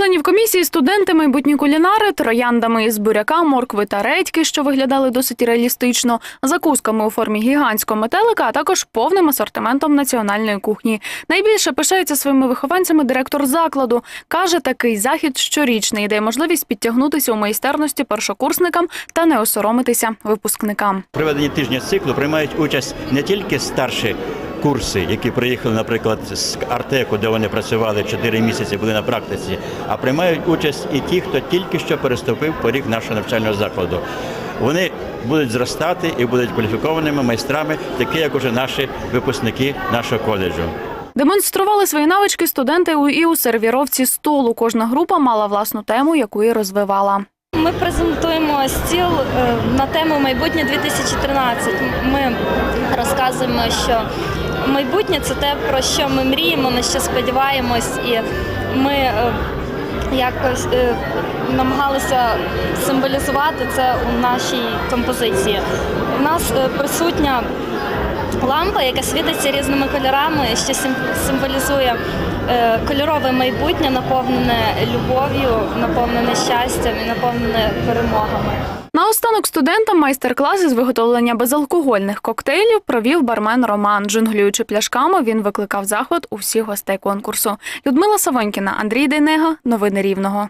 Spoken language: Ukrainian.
членів комісії студенти, майбутні кулінари, трояндами із буряка, моркви та редьки, що виглядали досить реалістично, закусками у формі гігантського метелика, а також повним асортиментом національної кухні. Найбільше пишається своїми вихованцями директор закладу. Каже, такий захід щорічний дає можливість підтягнутися у майстерності першокурсникам та не осоромитися випускникам. В проведенні тижня циклу приймають участь не тільки старші курси, які приїхали, наприклад, з Артеку, де вони працювали 4 місяці, були на практиці, а приймають участь і ті, хто тільки що переступив поріг нашого навчального закладу. Вони будуть зростати і будуть кваліфікованими майстрами, такі як уже наші випускники нашого коледжу. Демонстрували свої навички студенти у- і у сервіровці столу. Кожна група мала власну тему, яку і розвивала. Ми презентуємо стіл е, на тему майбутнє 2013. Ми розказуємо, що майбутнє це те, про що ми мріємо, на що сподіваємось, і ми е, якось е, намагалися символізувати це у нашій композиції. У нас е, присутня лампа, яка світиться різними кольорами, що символізує кольорове майбутнє, наповнене любов'ю, наповнене щастям і наповнене перемогами. Наостанок студентам майстер-класи з виготовлення безалкогольних коктейлів провів бармен Роман. Джунглюючи пляшками, він викликав захват у всіх гостей конкурсу. Людмила Савонькіна, Андрій Дейнега. Новини Рівного.